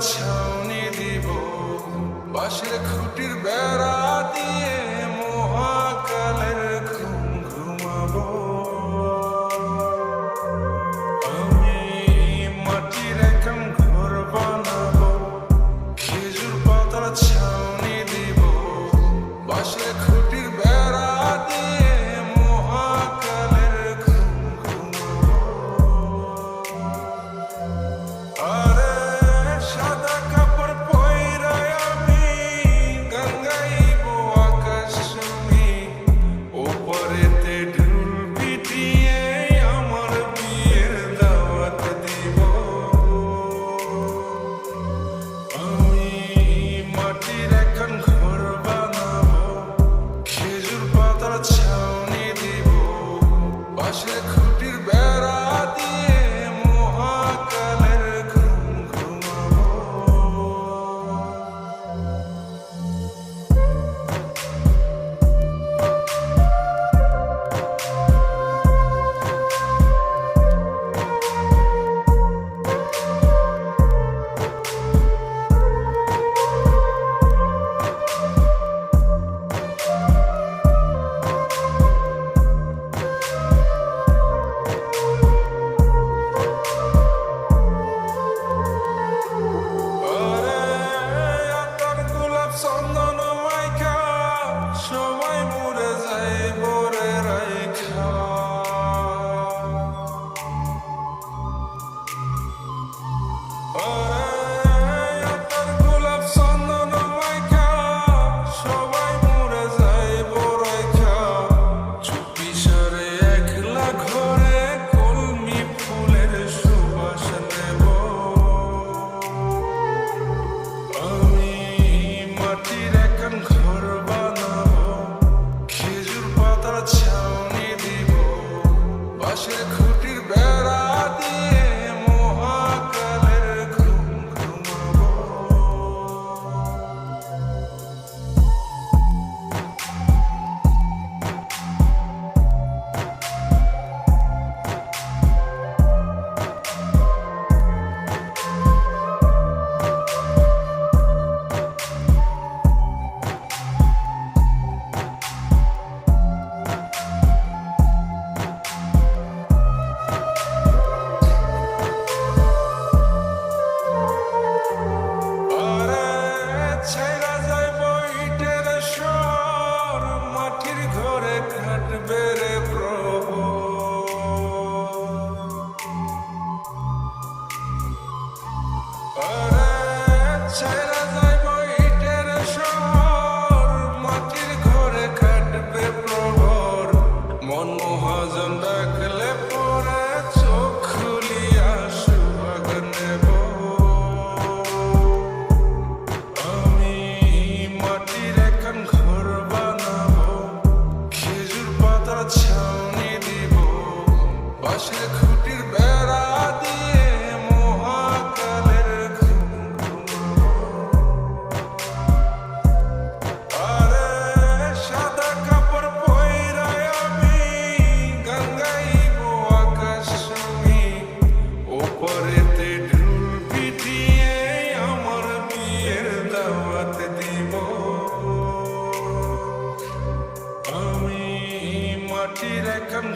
ছাউনি দিব। বাঁশের খুঁটির বেড়া দিয়ে মহাকালের ঘুম ঘুমাবো। আমি মাটির বানাবো। খেজুর ছাউনি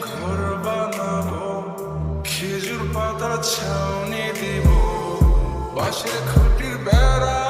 ঘর বানাবো খেজুর পাতা ছাউনি দিব। বাঁশের খুঁটির বেড়া